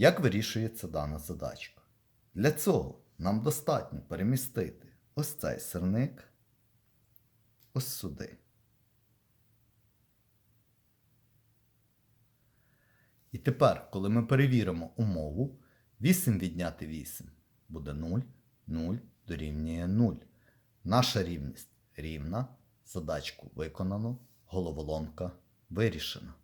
Як вирішується дана задачка? Для цього нам достатньо перемістити ось цей сирник ось сюди. І тепер, коли ми перевіримо умову, 8 відняти 8 буде 0, 0 дорівнює 0. Наша рівність рівна, задачку виконано, головоломка вирішена.